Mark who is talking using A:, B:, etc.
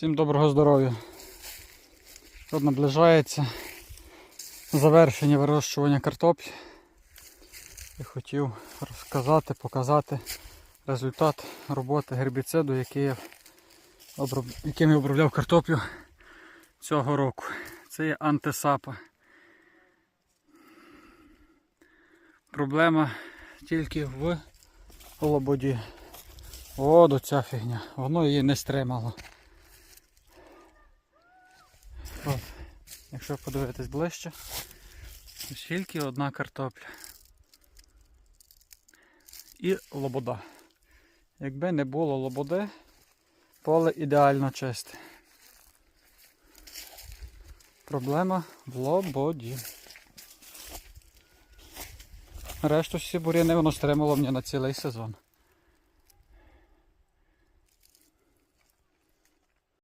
A: Всім доброго здоров'я. Тут наближається завершення вирощування картоплі. І хотів розказати, показати результат роботи гербіциду, який я оброб... яким я обробляв картоплю цього року. Це є антисапа. Проблема тільки в лободі. О, до ця фігня. Воно її не стримало. Якщо подивитись ближче, ось тільки одна картопля. І лобода. Якби не було лободи, поле ідеально чисте. Проблема в лободі. Решту всі буряни воно стримало мені на цілий сезон.